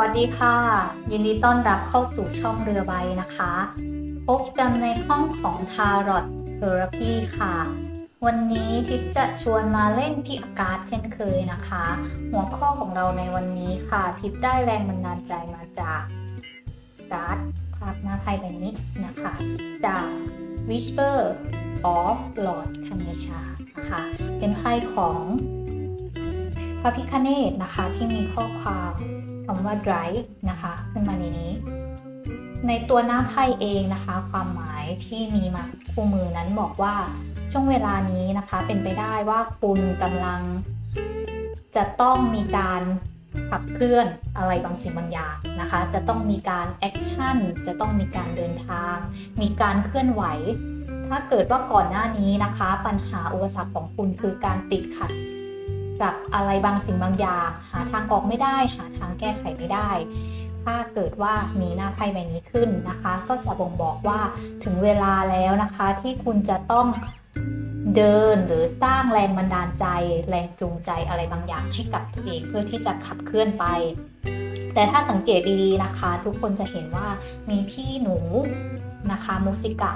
วัสดีค่ะ ยินดีต้อนรับเข้าสู่ช่องเรือใบนะคะ พบกันในห้องของ Tarot Therapy ค่ะ วันนี้ทิพย์จะชวนมาเล่นพิอากาศเช่นเคยนะคะ หัวข้อของเราในวันนี้ค่ะ ทิพย์ได้แรงบันดาลใจมาจากการ์ดภาพหน้าไพ่ใบนี้นะคะ จาก Whisper of Lord k a n e s h a นะคะเป็นไพ่ของพระพิคเนตนะคะที่มีข้อความ คำว่า dry นะคะ ขึ้นมาในนี้ ในตัวหน้าไพ่เองนะคะ ความหมายที่มีมาคู่มือนั้นบอกว่าช่วงเวลานี้นะคะ เป็นไปได้ว่าคุณกำลัง จะต้องมีการขับเคลื่อนอะไรบางสิ่งบางอย่างนะคะ จะต้องมีการแอคชั่น จะต้องมีการเดินทาง มีการเคลื่อนไหว ถ้าเกิดว่าก่อนหน้านี้นะคะ ปัญหาอุปสรรคของคุณคือการติดขัด กับอะไรบางสิ่งบางอย่าง หาทางออกไม่ได้หาทางแก้ไขไม่ได้ ถ้าเกิดว่ามีหน้าไพ่ใบนี้ขึ้นนะคะ ก็จะบ่งบอกว่าถึงเวลาแล้วนะคะ ที่คุณจะต้องเดินหรือสร้างแรงบันดาลใจ แรงจูงใจอะไรบางอย่างให้กับตัวเองเพื่อที่จะขับเคลื่อนไป แต่ถ้าสังเกตดีๆนะคะ ทุกคนจะเห็นว่ามีพี่หนูนะคะมุสิกะ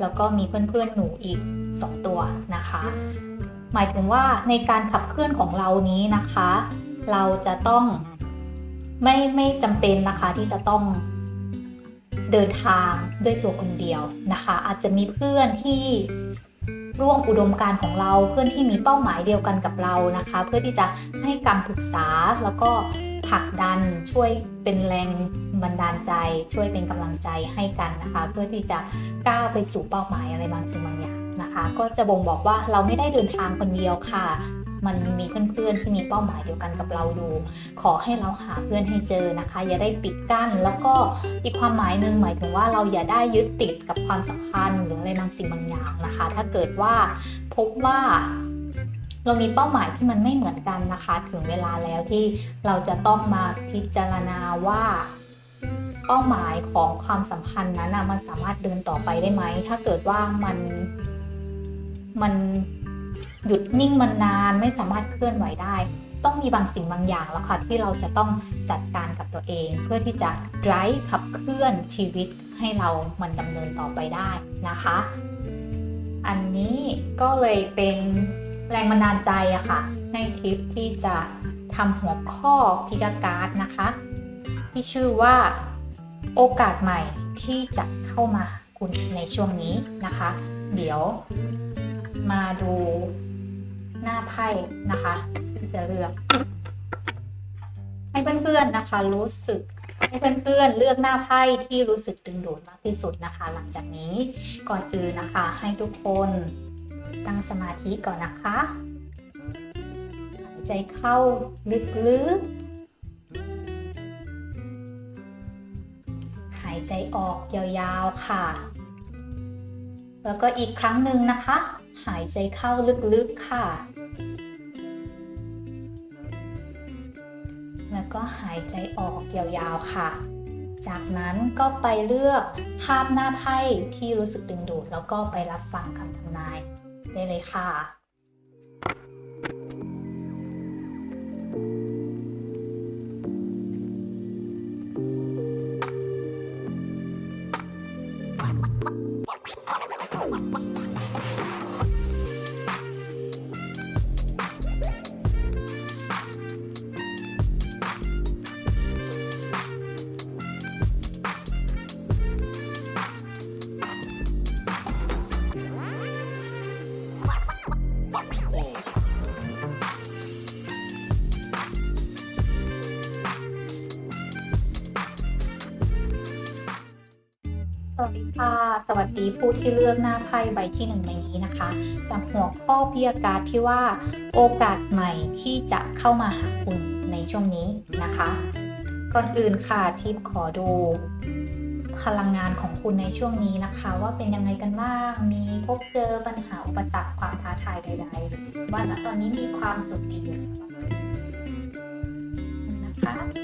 แล้วก็มีเพื่อนๆหนูอีก 2 ตัวนะคะ หมายถึงว่าในการขับเคลื่อนของเรานี้นะคะ เราจะต้องไม่ไม่จำเป็นนะคะที่จะต้องเดินทางด้วยตัวคนเดียวนะคะ อาจจะมีเพื่อนที่ร่วมอุดมการของเราเพื่อนที่มีเป้าหมายเดียวกันกับเรานะคะ เพื่อที่จะให้คำปรึกษาแล้วก็ผลักดันช่วยเป็นแรงบันดาลใจ ช่วยเป็นกำลังใจให้กันนะคะ เพื่อที่จะก้าวไปสู่เป้าหมายอะไรบางสิ่งบางอย่าง นะคะ ก็จะบ่งบอกว่าเราไม่ได้เดินทางคนเดียวค่ะ มันมีเพื่อนๆที่มีเป้าหมายเดียวกันกับเราอยู่ ขอให้เราหาเพื่อนให้เจอนะคะ อย่าได้ปิดกั้น แล้วก็อีกความหมายหนึ่งหมายถึงว่าเราอย่าได้ยึดติดกับความสัมพันธ์หรืออะไรบางสิ่งบางอย่างนะคะ ถ้าเกิดว่าพบว่าเรามีเป้าหมายที่มันไม่เหมือนกันนะคะ ถึงเวลาแล้วที่เราจะต้องมาพิจารณาว่าเป้าหมายของความสัมพันธ์นั้นนะมันสามารถเดินต่อไปได้ไหม ถ้าเกิดว่ามัน มันหยุดนิ่งมันนานไม่สามารถเคลื่อนไหวได้ ต้องมีบางสิ่งบางอย่างแล้วค่ะ ที่เราจะต้องจัดการกับตัวเอง เพื่อที่จะ drive ขับเคลื่อนชีวิตให้เรามันดำเนินต่อไปได้นะคะ อันนี้ก็เลยเป็นแรงบันดาลใจอะค่ะให้ทิปที่จะทำหัวข้อพิกาการ์ดนะคะ ที่ชื่อว่าโอกาสใหม่ที่จะเข้ามาคุณในช่วงนี้นะคะ เดี๋ยว มาดูหน้าไพ่นะคะที่จะเลือก ให้เพื่อนๆนะคะ รู้สึกให้เพื่อนๆเลือกหน้าไพ่ที่รู้สึกดึงดูดมากที่สุดนะคะ หลังจากนี้ก่อนอื่นนะคะ ให้ทุกคนตั้งสมาธิก่อนนะคะหายใจเข้าลึกๆหายใจออกยาวๆค่ะ แล้วก็อีกครั้งหนึ่งนะคะ หายใจเข้าลึกๆค่ะ แล้วก็หายใจออกยาวๆค่ะ จากนั้นก็ไปเลือกภาพหน้าไพ่ที่รู้สึกดึงดูด แล้วก็ไปรับฟังคำทำนายได้เลยค่ะีผู้ที่เลือกหน้าไพ่ใบที่หนึ่งใบนี้นะคะ กับหัวข้อพิยากาศที่ว่า โอกาสใหม่ที่จะเข้ามาหาคุณในช่วงนี้นะคะ ก่อนอื่นค่ะทิปขอดูพลังงานของคุณในช่วงนี้นะคะ ว่าเป็นยังไงกันบ้างมีพบเจอปัญหาอุปสรรคความท้าทายใดๆว่าตอนนี้มีความสุขดีอยู่นะคะ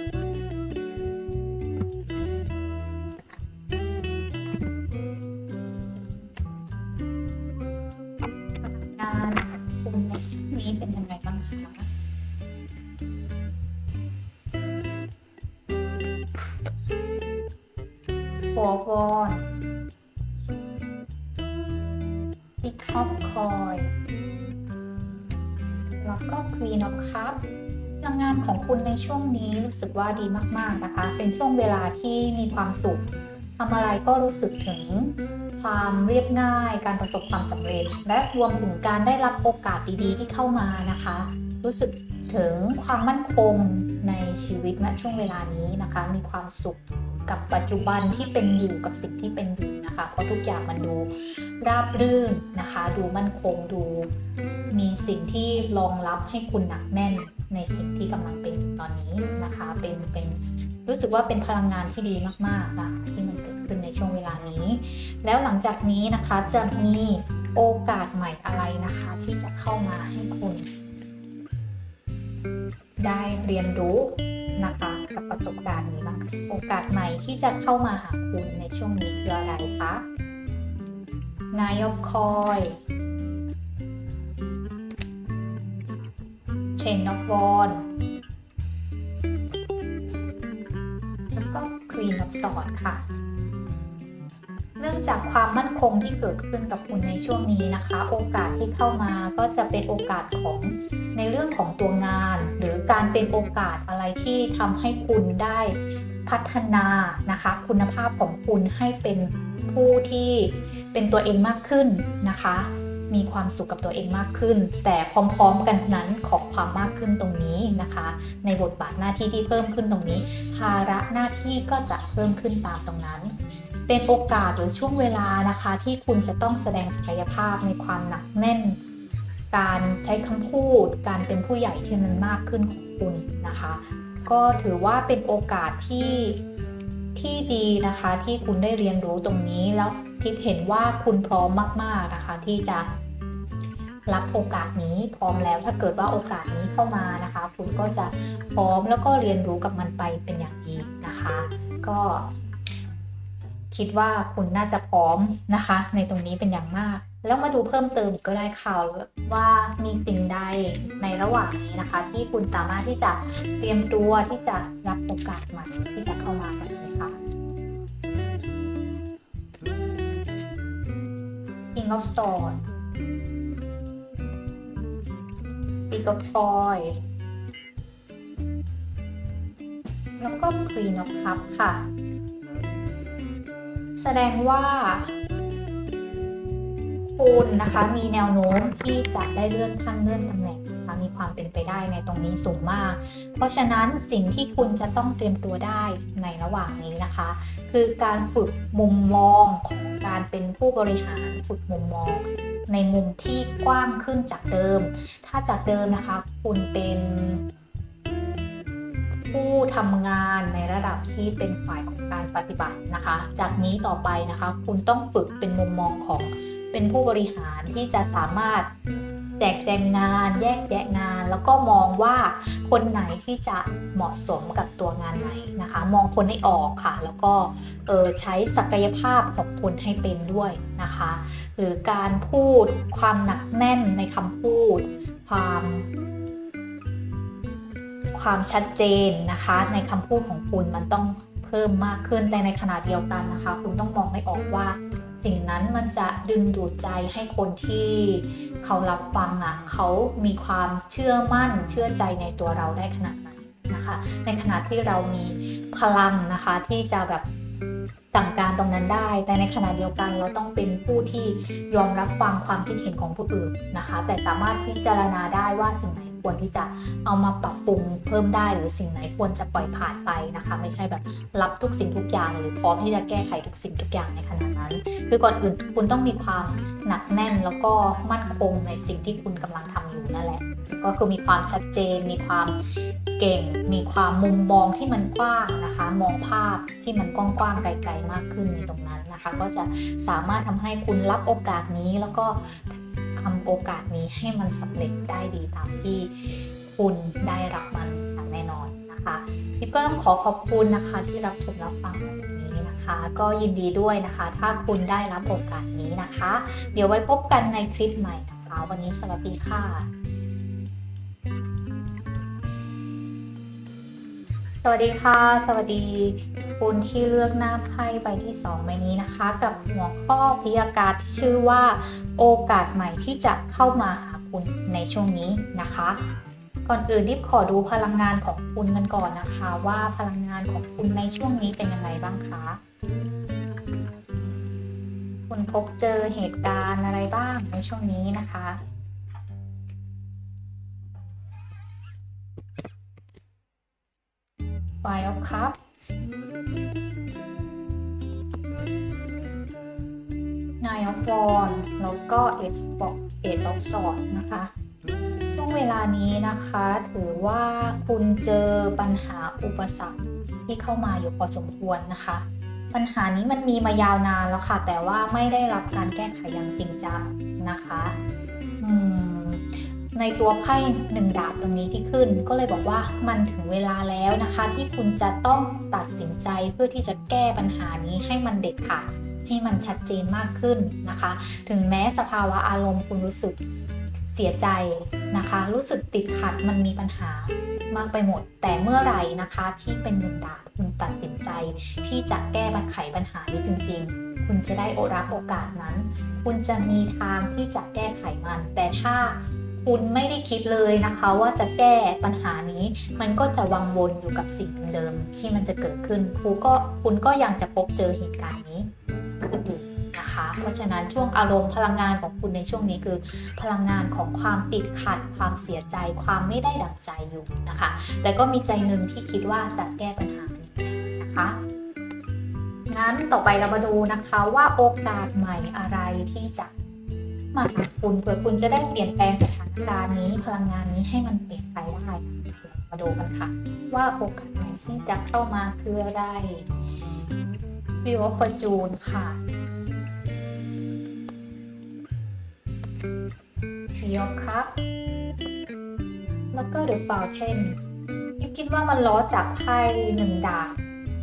four of wands six of coin แล้วก็ queen of cup พลังงานของคุณในช่วงนี้รู้สึกว่าดีมาก ๆ นะคะ เป็นช่วงเวลาที่มีความสุขทำอะไรก็รู้สึกถึงความเรียบง่าย การประสบความสำเร็จ และรวมถึงการได้รับโอกาสดีๆ ที่เข้ามานะคะ รู้สึกถึงความมั่นคงในชีวิตณช่วงเวลานี้นะคะ มีความสุข กับปัจจุบันที่เป็นอยู่กับสิ่งที่เป็นอยู่นะคะ เพราะทุกอย่างมันดูราบรื่นนะคะ ดูมั่นคงดูมีสิ่งที่รองรับให้คุณหนักแน่นในสิ่งที่กำลังเป็นตอนนี้นะคะ เป็นเป็นรู้สึกว่าเป็นพลังงานที่ดีมากๆนะที่มันเกิดขึ้นในช่วงเวลานี้ แล้วหลังจากนี้นะคะจะมีโอกาสใหม่อะไรนะคะ ที่จะเข้ามาให้คุณ ได้เรียนรู้นะคะกับประสบการณ์นี้บ้างโอกาสใหม่ที่จะเข้ามาหาคุณในช่วงนี้คืออะไรคะนายกคอย Chain of w a n แล้วก็ Queen of Swords ค่ะ เนื่องจากความมั่นคงที่เกิดขึ้นกับคุณในช่วงนี้นะคะ โอกาสที่เข้ามาก็จะเป็นโอกาสของในเรื่องของตัวงาน หรือการเป็นโอกาสอะไรที่ทำให้คุณได้พัฒนานะคะ คุณภาพของคุณให้เป็นผู้ที่เป็นตัวเองมากขึ้นนะคะ มีความสุขกับตัวเองมากขึ้น แต่พร้อมๆกันนั้นขอบความมากขึ้นตรงนี้นะคะ ในบทบาทหน้าที่ที่เพิ่มขึ้นตรงนี้ ภาระหน้าที่ก็จะเพิ่มขึ้นตามตรงนั้น เป็นโอกาสหรือช่วงเวลานะคะ ที่คุณจะต้องแสดงศักยภาพในความหนักแน่น การใช้คำพูด การเป็นผู้ใหญ่ที่มันมากขึ้นของคุณนะคะ ก็ถือว่าเป็นโอกาสที่ที่ดีนะคะที่คุณได้เรียนรู้ตรงนี้แล้วทิพเห็นว่าคุณพร้อมมากๆนะคะ ที่จะรับโอกาสนี้พร้อมแล้วถ้าเกิดว่าโอกาสนี้เข้ามานะคะ คุณก็จะพร้อมแล้วก็เรียนรู้กับมันไปเป็นอย่างดีนะคะ ก็ คิดว่าคุณน่าจะพร้อมนะคะ ในตรงนี้เป็นอย่างมาก แล้วมาดูเพิ่มเติมอีกก็ได้ค่ะว่ามีสิ่งใดในระหว่างนี้นะคะ ที่คุณสามารถที่จะเตรียมตัวที่จะรับโอกาสใหม่ที่จะเข้ามาแบบนี้ค่ะ King of Swords Six of Foils แล้วก็ Queen of Cup ค่ะ แสดงว่า คุณนะคะมีแนวโน้มที่จะได้เลื่อนขั้นเลื่อนตำแหน่งนะคะมีความเป็นไปได้ในตรงนี้สูงมาก เพราะฉะนั้นสิ่งที่คุณจะต้องเตรียมตัวได้ในระหว่างนี้นะคะ คือการฝึกมุมมองของการเป็นผู้บริหารฝึกมุมมองในมุมที่กว้างขึ้นจากเดิม ถ้าจากเดิมนะคะ คุณเป็น ผู้ทำงานในระดับที่เป็นฝ่ายของการปฏิบัตินะคะ จากนี้ต่อไปนะคะ คุณต้องฝึกเป็นมุมมองของเป็นผู้บริหารที่จะสามารถแจกแจงงานแยกแยะงาน แล้วก็มองว่าคนไหนที่จะเหมาะสมกับตัวงานไหนนะคะ มองคนให้ออกค่ะ แล้วก็เออใช้ศักยภาพของคนให้เป็นด้วยนะคะ หรือการพูดความหนักแน่นในคำพูด ความ ความชัดเจนนะคะ ในคำพูดของคุณมันต้องเพิ่มมากขึ้นแต่ในขณะเดียวกันนะคะ คุณต้องมองให้ออกว่า สิ่งนั้นมันจะดึงดูดใจให้คนที่เขารับฟังอะเขามีความเชื่อมั่นเชื่อใจในตัวเราได้ขนาดไหนนะคะ ในขณะที่เรามีพลังนะคะที่จะแบบสั่งการตรงนั้นได้ แต่ในขณะเดียวกันเราต้องเป็นผู้ที่ยอมรับฟังความคิดเห็นของผู้อื่นนะคะ แต่สามารถพิจารณาได้ว่าสิ่งไหน ควรที่จะเอามาปรับปรุงเพิ่มได้ หรือสิ่งไหนควรจะปล่อยผ่านไปนะคะ ไม่ใช่แบบรับทุกสิ่งทุกอย่าง หรือพร้อมที่จะแก้ไขทุกสิ่งทุกอย่างในขณะนั้น คือก่อนอื่นคุณต้องมีความหนักแน่นแล้วก็มั่นคงในสิ่งที่คุณกำลังทำอยู่นั่นแหละ ก็คือมีความชัดเจน มีความเก่ง มีความมุมมองที่มันกว้างนะคะ มองภาพที่มันกว้างๆไกลๆมากขึ้นในตรงนั้นนะคะ ก็จะสามารถทำให้คุณรับโอกาสนี้แล้วก็ท ทำโอกาสนี้ให้มันสำเร็จได้ดีตามที่คุณได้รับมันอย่างแน่นอนนะคะทิปก็ต้องขอขอบคุณนะคะที่รับชมรับฟังวันนี้นะคะ ก็ยินดีด้วยนะคะ ถ้าคุณได้รับโอกาสนี้นะคะ เดี๋ยวไว้พบกันในคลิปใหม่นะคะ วันนี้สวัสดีค่ะ สวัสดีค่ะ สวัสดี คุณที่เลือกหน้าไพ่ใบที่2ใบนี้นะคะ กับหัวข้อพิยากาศที่ชื่อว่า โอกาสใหม่ที่จะเข้ามาหาคุณในช่วงนี้นะคะ ก่อนอื่นดิบขอดูพลังงานของคุณกันก่อนนะคะ ว่าพลังงานของคุณในช่วงนี้เป็นยังไงบ้างคะคุณพบเจอเหตุการณ์อะไรบ้างในช่วงนี้นะคะไฟออฟคัพ Five of Cups Nine of Wands แล้วก็ Eight of Eight of Swords นะคะ ช่วงเวลานี้นะคะถือว่าคุณเจอปัญหาอุปสรรคที่เข้ามาอยู่พอสมควรนะคะ ปัญหานี้มันมีมายาวนานแล้วค่ะ แต่ว่าไม่ได้รับการแก้ไขอย่างจริงจังนะคะ ในตัวไพ่หนึ่งดาบตรงนี้ที่ขึ้น ก็เลยบอกว่ามันถึงเวลาแล้วนะคะ ที่คุณจะต้องตัดสินใจเพื่อที่จะแก้ปัญหานี้ให้มันเด็ดขาดให้มันชัดเจนมากขึ้นนะคะ ถึงแม้สภาวะอารมณ์คุณรู้สึกเสียใจนะคะ รู้สึกติดขัดมันมีปัญหามากไปหมด แต่เมื่อไหร่นะคะที่เป็นหนึ่งดาบคุณตัดสินใจ ที่จะแก้ปัญไขปัญหานี้จริง ๆ คุณจะได้โอรับโอกาสนั้น คุณจะมีทางที่จะแก้ไขมัน แต่ถ้า คุณไม่ได้คิดเลยนะคะว่าจะแก้ปัญหานี้ มันก็จะวังวนอยู่กับสิ่งเดิมที่มันจะเกิดขึ้นครูก็คุณก็ยังจะพบเจอเหตุการณ์นี้ขึ้นอยู่นะคะ เพราะฉะนั้นช่วงอารมณ์พลังงานของคุณในช่วงนี้คือ พลังงานของความติดขัด ความเสียใจ ความไม่ได้ดังใจอยู่นะคะ แต่ก็มีใจหนึ่งที่คิดว่าจะแก้ปัญหานี้นะคะงั้นต่อไปเรามาดูนะคะว่าโอกาสใหม่อะไรที่จะ มาหาคุณเพื่อคุณจะได้เปลี่ยนแปลงสถานการณ์นี้พลังงานนี้ให้มันเปลี่ยนไปได้มาดูกันค่ะ ว่าโอกาสใหม่ที่จะเข้ามาคืออะไรวิวฟอร์จูนค่ะฟีออคัพแล้วก็เดอะฟาวเทนยิบคิดว่ามันล้อจากไพ่หนึ่งดาบ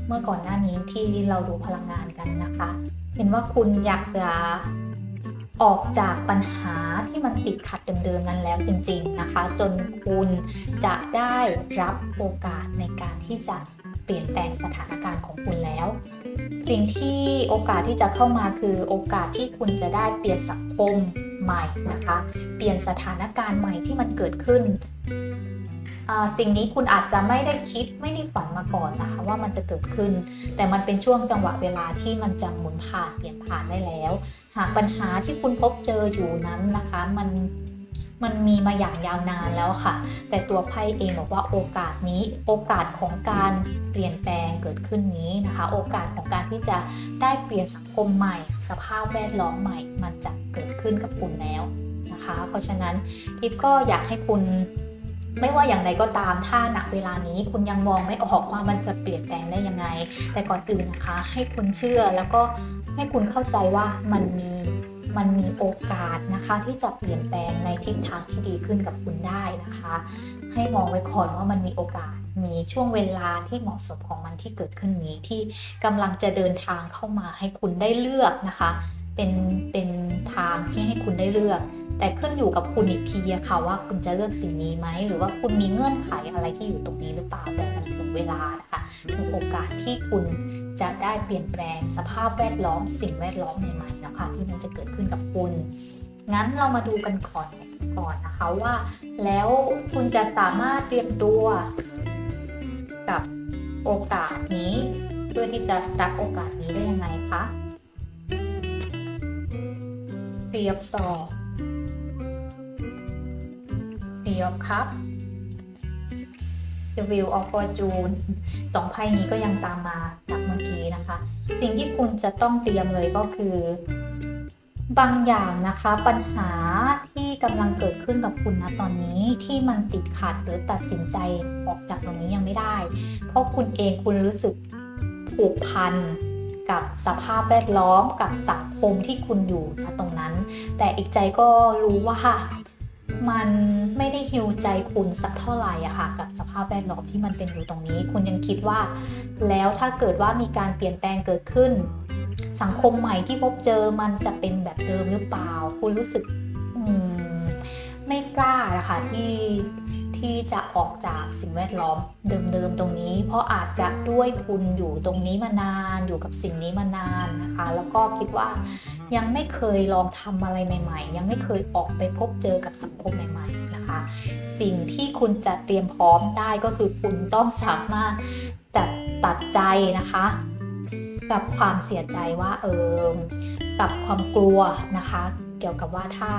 เมื่อก่อนหน้านี้ที่เราดูพลังงานกันนะคะ เห็นว่าคุณอยากจะ ออกจากปัญหาที่มันติดขัดเดิมๆนั้นแล้วจริงๆนะคะ จนคุณจะได้รับโอกาสในการที่จะเปลี่ยนแปลงสถานการณ์ของคุณแล้ว สิ่งที่โอกาสที่จะเข้ามาคือโอกาสที่คุณจะได้เปลี่ยนสังคมใหม่นะคะ เปลี่ยนสถานการณ์ใหม่ที่มันเกิดขึ้น สิ่งนี้คุณอาจจะไม่ได้คิดไม่ได้ฝันมาก่อนนะคะ ว่ามันจะเกิดขึ้น แต่มันเป็นช่วงจังหวะเวลาที่มันจะหมุนผ่านเปลี่ยนผ่านได้แล้ว หากปัญหาที่คุณพบเจออยู่นั้นนะคะ มันมันมีมาอย่างยาวนานแล้วค่ะ แต่ตัวไพ่เองบอกว่าโอกาสนี้ โอกาสของการเปลี่ยนแปลงเกิดขึ้นนี้นะคะ โอกาสของการที่จะได้เปลี่ยนสังคมใหม่ สภาพแวดล้อมใหม่ มันจะเกิดขึ้นกับคุณแล้วนะคะ เพราะฉะนั้นทิพก็อยากให้คุณ ไม่ว่าอย่างไรก็ตามถ้าณเวลานี้คุณยังมองไม่ออกว่ามันจะเปลี่ยนแปลงได้ยังไง แต่ก่อนอื่นนะคะ ให้คุณเชื่อแล้วก็ให้คุณเข้าใจว่ามันมีมันมีโอกาสนะคะที่จะเปลี่ยนแปลงในทิศทางที่ดีขึ้นกับคุณได้นะคะ ให้มองไว้ก่อนว่ามันมีโอกาสมีช่วงเวลาที่เหมาะสมของมันที่เกิดขึ้นนี้ที่กำลังจะเดินทางเข้ามาให้คุณได้เลือกนะคะ เป็นเป็นทางที่ให้คุณได้เลือก แต่ขึ้นอยู่กับคุณอีกทีอะค่ะว่าคุณจะเลือกสิ่งนี้ไหมหรือว่าคุณมีเงื่อนไขอะไรที่อยู่ตรงนี้หรือเปล่าแต่มันถึงเวลานะคะถึงโอกาสที่คุณจะได้เปลี่ยนแปลงสภาพแวดล้อม สิ่งแวดล้อมใหม่ๆนะคะที่มันจะเกิดขึ้นกับคุณ งั้นเรามาดูกันก่อนก่อนนะคะว่า แล้วคุณจะสามารถเตรียมตัวกับโอกาสนี้ เพื่อที่จะรับโอกาสนี้ได้ยังไงคะเปรียบสอบ Three of Cup The Wheel of Fortune สองไพ่นี้ก็ยังตามมาจากเมื่อกี้นะคะ สิ่งที่คุณจะต้องเตรียมเลยก็คือบางอย่างนะคะปัญหาที่กำลังเกิดขึ้นกับคุณนะตอนนี้ที่มันติดขัดหรือตัดสินใจออกจากตรงนี้ยังไม่ได้ เพราะคุณเองคุณรู้สึกผูกพันกับสภาพแวดล้อมกับสังคมที่คุณอยู่นะตรงนั้น แต่อีกใจก็รู้ว่า มันไม่ได้ฮิวใจคุณสักเท่าไหร่อะค่ะกับสภาพแวดล้อมที่มันเป็นอยู่ตรงนี้ คุณยังคิดว่า แล้วถ้าเกิดว่ามีการเปลี่ยนแปลงเกิดขึ้น สังคมใหม่ที่พบเจอมันจะเป็นแบบเดิมหรือเปล่า คุณรู้สึกอืมไม่กล้านะคะที่ ที่จะออกจากสิ่งแวดล้อมเดิมๆตรงนี้ เพราะอาจจะด้วยคุณอยู่ตรงนี้มานานอยู่กับสิ่งนี้มานานนะคะ แล้วก็คิดว่ายังไม่เคยลองทำอะไรใหม่ ๆ ยังไม่เคยออกไปพบเจอกับสังคมใหม่ๆนะคะ สิ่งที่คุณจะเตรียมพร้อมได้ก็คือคุณต้องสามารถตัดตัดใจนะคะ กับความเสียใจว่าเออกับความกลัวนะคะ กี่ยวกับว่าถ้า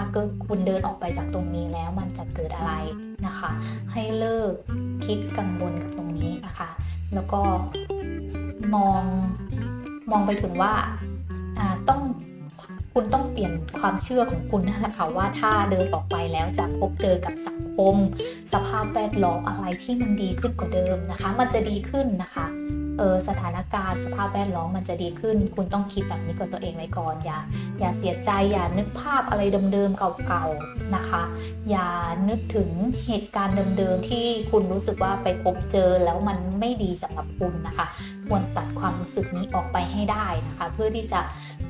คุณเดินออกไปจากตรงนี้แล้วมันจะเกิดอะไรนะคะ ให้เลิกคิดกังวลกับตรงนี้นะคะ แล้วก็มองมองไปถึงว่าอ่าต้องคุณต้องเปลี่ยนความเชื่อของคุณนั่นแหละค่ะว่าถ้าเดินออกไปแล้วจะพบเจอกับสังคม สภาพแวดล้อมอะไรที่มันดีขึ้นกว่าเดิมนะคะ มันจะดีขึ้นนะคะ เออสถานการณ์สภาพแวดล้อมมันจะดีขึ้น คุณต้องคิดแบบนี้กับตัวเองไว้ก่อน อย่าอย่าเสียใจอย่านึกภาพอะไรเดิมๆเก่าๆนะคะ อย่านึกถึงเหตุการณ์เดิมๆที่คุณรู้สึกว่าไปพบเจอแล้วมันไม่ดีสำหรับคุณนะคะ ควรตัดความรู้สึกนี้ออกไปให้ได้นะคะ เพื่อที่จะ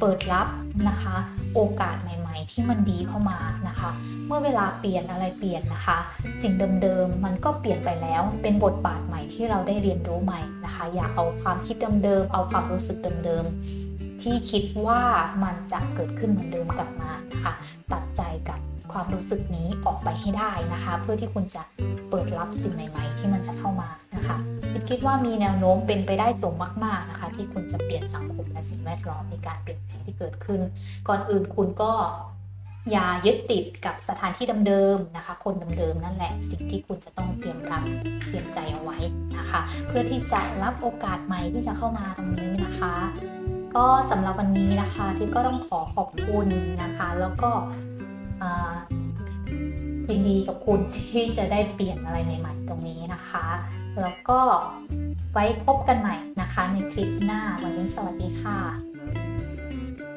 เปิดรับนะคะ โอกาสใหม่ ๆ ที่มันดีเข้ามานะคะ เมื่อเวลาเปลี่ยนอะไรเปลี่ยนนะคะ สิ่งเดิมๆมันก็เปลี่ยนไปแล้วเป็นบทบาทใหม่ที่เราได้เรียนรู้ใหม่นะคะ อย่าเอาความคิดเดิมๆเอาความรู้สึกเดิมๆที่คิดว่ามันจะเกิดขึ้นเหมือนเดิมกลับมานะคะตัดใจกับ ความรู้สึกนี้ออกไปให้ได้นะคะ เพื่อที่คุณจะเปิดรับสิ่งใหม่ ๆ ที่มันจะเข้ามานะคะคิดคิดว่ามีแนวโน้มเป็นไปได้สูงมาก ๆนะคะ ที่คุณจะเปลี่ยนสังคมและสิ่งแวดล้อมในการเปลี่ยนแปลงที่เกิดขึ้น ก่อนอื่นคุณก็อย่ายึดติดกับสถานที่เดิมๆนะคะ คนเดิมๆนั่นแหละสิ่งที่คุณจะต้องเตรียมรับเตรียมใจเอาไว้นะคะ เพื่อที่จะรับโอกาสใหม่ที่จะเข้ามาตรงนี้นะคะ ก็สำหรับวันนี้นะคะที่ก็ต้องขอขอบคุณนะคะ แล้วก็ ยินดีกับคุณที่จะได้เปลี่ยนอะไรใหม่ ๆ ตรงนี้นะคะ แล้วก็ไว้พบกันใหม่นะคะในคลิปหน้าวันนี้สวัสดีค่ะ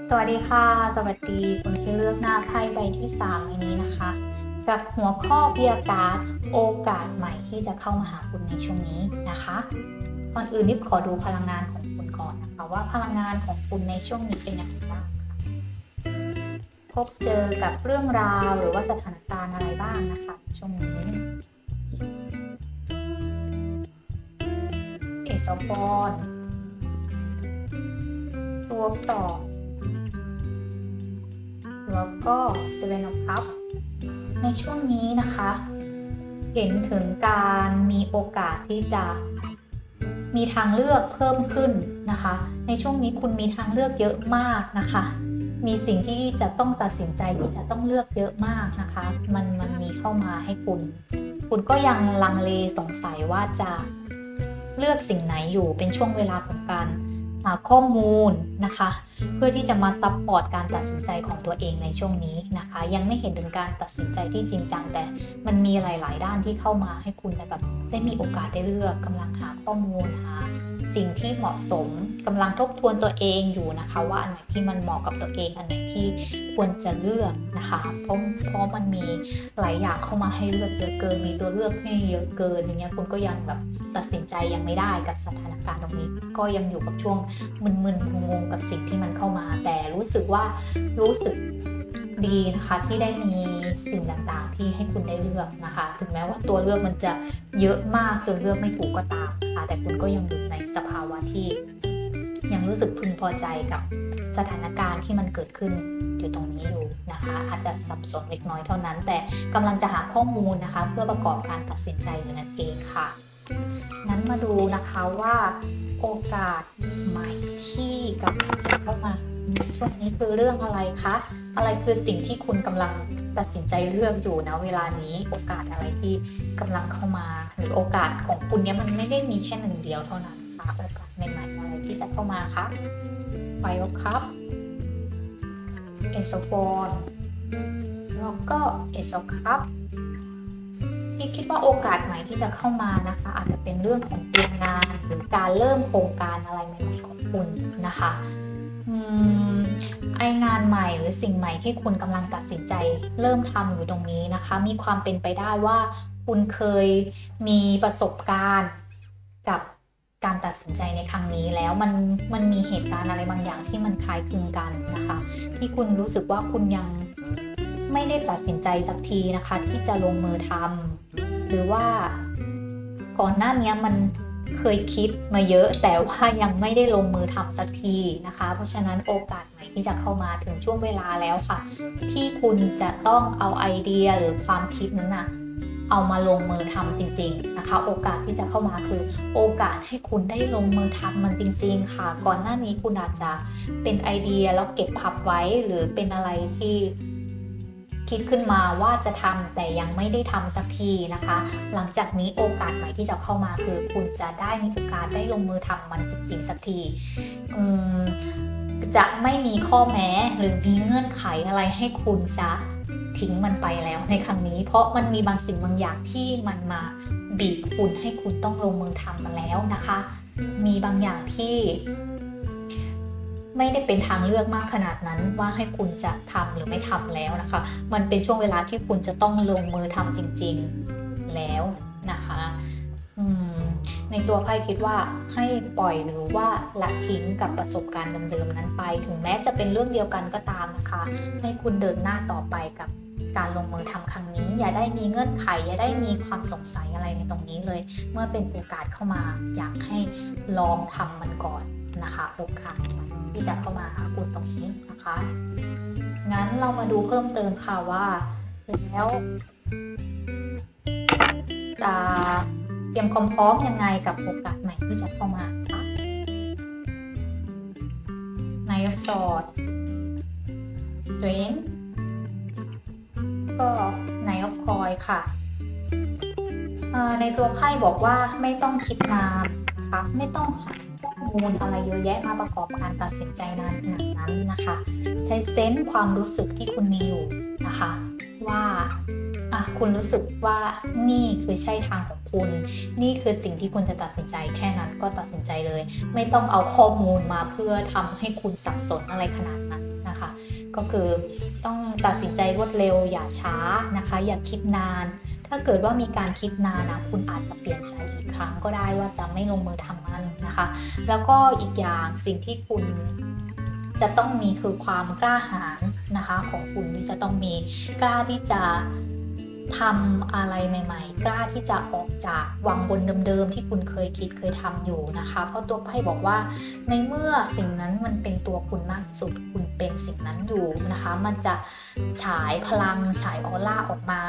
สวัสดีค่ะ สวัสดีคนที่เลือกหน้าไพ่ใบที่3ในนี้นะคะกับหัวข้อพิยาการดโอกาสใหม่ที่จะเข้ามาหาคุณในช่วงนี้นะคะก่อนอื่นนิบขอดูพลังงานของคุณก่อนนะคะว่าพลังงานของคุณในช่วงนี้เป็นอย่างไรบ้าง พบเจอกับเรื่องราวหรือว่าสถานการณ์อะไรบ้างนะคะช่วงนี้เอซอปอนตัวสอบแล้วก็ Seven of Cups ในช่วงนี้นะคะ เห็นถึงการมีโอกาสที่จะมีทางเลือกเพิ่มขึ้นนะคะ ในช่วงนี้คุณมีทางเลือกเยอะมากนะคะ มีสิ่งที่จะต้องตัดสินใจที่จะต้องเลือกเยอะมากนะคะ มันมันมีเข้ามาให้คุณ คุณก็ยังลังเลสงสัยว่าจะเลือกสิ่งไหนอยู่เป็นช่วงเวลาของการหาข้อมูลนะคะ เพื่อที่จะมาซับพอร์ตการตัดสินใจของตัวเองในช่วงนี้นะคะ ยังไม่เห็นถึงการตัดสินใจที่จริงจังแต่มันมีหลาย ๆ ด้านที่เข้ามาให้คุณแบบได้มีโอกาสได้เลือกกำลังหาข้อมูลหา สิ่งที่เหมาะสมกำลังทบทวนตัวเองอยู่นะคะ ว่าอันไหนที่มันเหมาะกับตัวเอง อันไหนที่ควรจะเลือกนะคะเพราะเพราะมันมีหลายอย่างเข้ามาให้เลือกเยอะเกิน มีตัวเลือกให้เยอะเกินอย่างเงี้ยคุณก็ยังแบบตัดสินใจยังไม่ได้กับสถานการณ์ตรงนี้ ก็ยังอยู่กับช่วงมึนๆงงๆกับสิ่งที่มันเข้ามา แต่รู้สึกว่ารู้สึกดีนะคะที่ได้มีสิ่งต่างๆ ที่ให้คุณได้เลือกนะคะ ถึงแม้ว่าตัวเลือกมันจะเยอะมากจนเลือกไม่ถูกก็ตาม แต่คุณก็ยังอยู่ในสภาวะที่ ยังรู้สึกพึงพอใจกับสถานการณ์ที่มันเกิดขึ้นอยู่ตรงนี้อยู่นะคะ อาจจะสับสนเล็กน้อยเท่านั้น แต่กำลังจะหาข้อมูลนะคะ เพื่อประกอบการตัดสินใจอยู่นั่นเองค่ะ นั้นมาดูนะคะว่าโอกาสใหม่ที่กำลังจะเข้ามา ช่วงนี้คือเรื่องอะไรคะ อะไรคือสิ่งที่คุณกำลังตัดสินใจเลือกอยู่นะเวลานี้โอกาสอะไรที่กำลังเข้ามา หรือโอกาสของคุณเนี้ยมันไม่ได้มีแค่หนึ่งเดียวเท่านั้นค่ะโอกาสใหม่ๆอะไรที่จะเข้ามาคะไบโอครับเอโซโฟนแล้วก็เอโซครับที่คิดว่าโอกาสใหม่ที่จะเข้ามานะคะ อาจจะเป็นเรื่องของเตรียมงานหรือการเริ่มโครงการอะไรใหม่ๆของคุณนะคะ อืมไองานใหม่หรือสิ่งใหม่ที่คุณกำลังตัดสินใจ เริ่มทำอยู่ตรงนี้นะคะ มีความเป็นไปได้ว่า คุณเคยมีประสบการณ์กับการตัดสินใจในครั้งนี้แล้วมันมันมีเหตุการณ์อะไรบางอย่างที่มันคล้ายคลึงกันนะคะ ที่คุณรู้สึกว่าคุณยังไม่ได้ตัดสินใจสักทีนะคะ ที่จะลงมือทำหรือว่าก่อนหน้านี้มัน เคยคิดมาเยอะแต่ว่ายังไม่ได้ลงมือทำสักทีนะคะ เพราะฉะนั้นโอกาสใหม่ที่จะเข้ามาถึงช่วงเวลาแล้วค่ะ ที่คุณจะต้องเอาไอเดียหรือความคิดนั้นนะเอามาลงมือทำจริง ๆนะคะ โอกาสที่จะเข้ามาคือโอกาสให้คุณได้ลงมือทำมันจริง ๆ ค่ะ ก่อนหน้านี้คุณอาจจะเป็นไอเดียแล้วเก็บพับไว้หรือเป็นอะไรที่ คิดขึ้นมาว่าจะทำแต่ยังไม่ได้ทำสักทีนะคะ หลังจากนี้โอกาสใหม่ที่จะเข้ามาคือ คุณจะได้มีโอกาสได้ลงมือทำมันจริงๆสักทีจะไม่มีข้อแม้หรือมีเงื่อนไขอะไรให้คุณจะทิ้งมันไปแล้วในครั้งนี้ เพราะมันมีบางสิ่งบางอย่างที่มันมาบีบคุณให้คุณต้องลงมือทำมาแล้วนะคะ มีบางอย่างที่ ไม่ได้เป็นทางเลือกมากขนาดนั้นว่าให้คุณจะทำหรือไม่ทำแล้วนะคะ มันเป็นช่วงเวลาที่คุณจะต้องลงมือทำจริง ๆแล้วนะคะในตัวไพ่คิดว่าให้ปล่อยหรือว่าละทิ้งกับประสบการณ์เดิมๆนั้นไป ถึงแม้จะเป็นเรื่องเดียวกันก็ตามนะคะ ให้คุณเดินหน้าต่อไปกับการลงมือทำครั้งนี้ อย่าได้มีเงื่อนไข อย่าได้มีความสงสัยอะไรในตรงนี้เลย เมื่อเป็นโอกาสเข้ามา อยากให้ลองทำมันก่อน นะคะโอกาสที่จะเข้ามาหาคุณตรงนี้นะคะ งั้นเรามาดูเพิ่มเติมค่ะว่า แล้ว จะเตรียมความพร้อมยังไงกับโอกาสใหม่ที่จะเข้ามาค่ะนายสอดเดรนก็นายคอยค่ะในตัวไพ่บอกว่าไม่ต้องคิดนานนะคะไม่ต้องหา มูลอะไรเยอะแยะมาประกอบการตัดสินใจนานขนาดนั้นนะคะ ใช้เซนส์ความรู้สึกที่คุณมีอยู่นะคะ ว่าคุณรู้สึกว่านี่คือใช่ทางของคุณ นี่คือสิ่งที่คุณจะตัดสินใจแค่นั้นก็ตัดสินใจเลย ไม่ต้องเอาข้อมูลมาเพื่อทำให้คุณสับสนอะไรขนาดนั้นนะคะ ก็คือต้องตัดสินใจรวดเร็วอย่าช้านะคะ อย่าคิดนาน ถ้าเกิดว่ามีการคิดนานนะคุณอาจจะเปลี่ยนใจอีกครั้งก็ได้ว่าจะไม่ลงมือทำมันนะคะ แล้วก็อีกอย่างสิ่งที่คุณจะต้องมีคือความกล้าหาญนะคะ ของคุณที่จะต้องมีกล้าที่จะ ทำอะไรใหม่ๆ กล้าที่จะออกจากวังบนเดิมๆ ที่คุณเคยคิดเคยทำอยู่นะคะ เพราะตัวไพ่บอกว่า ในเมื่อสิ่งนั้นมันเป็นตัวคุณมากที่สุด คุณเป็นสิ่งนั้นอยู่นะคะ มันจะฉายพลังฉายออร่าออกมา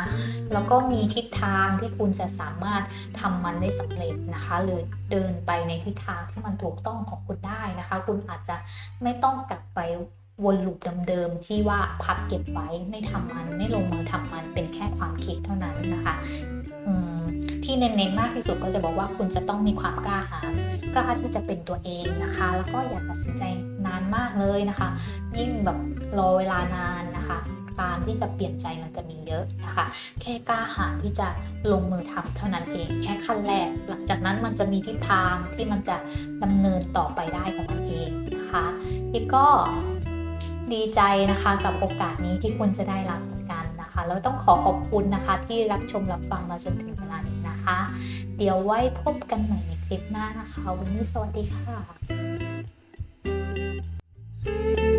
แล้วก็มีทิศทางที่คุณจะสามารถทำมันได้สำเร็จนะคะหรือเดินไปในทิศทางที่มันถูกต้องของคุณได้นะคะ คุณอาจจะไม่ต้องกลับไป วนลูปเดิมๆที่ว่าพักเก็บไว้ไม่ทำมันไม่ลงมือทำมันเป็นแค่ความคิดเท่านั้นนะคะที่เน้นๆมากที่สุดก็จะบอกว่าคุณจะต้องมีความกล้าหาญกล้าที่จะเป็นตัวเองนะคะ แล้วก็อย่าตัดสินใจนานมากเลยนะคะ ยิ่งแบบรอเวลานานนะคะ การที่จะเปลี่ยนใจมันจะมีเยอะนะคะ แค่กล้าหาญที่จะลงมือทำเท่านั้นเองแค่ขั้นแรก หลังจากนั้นมันจะมีทิศทางที่มันจะดำเนินต่อไปได้ของมันเองนะคะอีกก็ ดีใจนะคะกับโอกาสนี้ที่คุณจะได้รับเหมือนกันนะคะแล้วต้องขอขอบคุณนะคะที่รับชมรับฟังมาจนถึงเวลานี้นะคะ เดี๋ยวไว้พบกันใหม่ในคลิปหน้านะคะ วันนี้สวัสดีค่ะ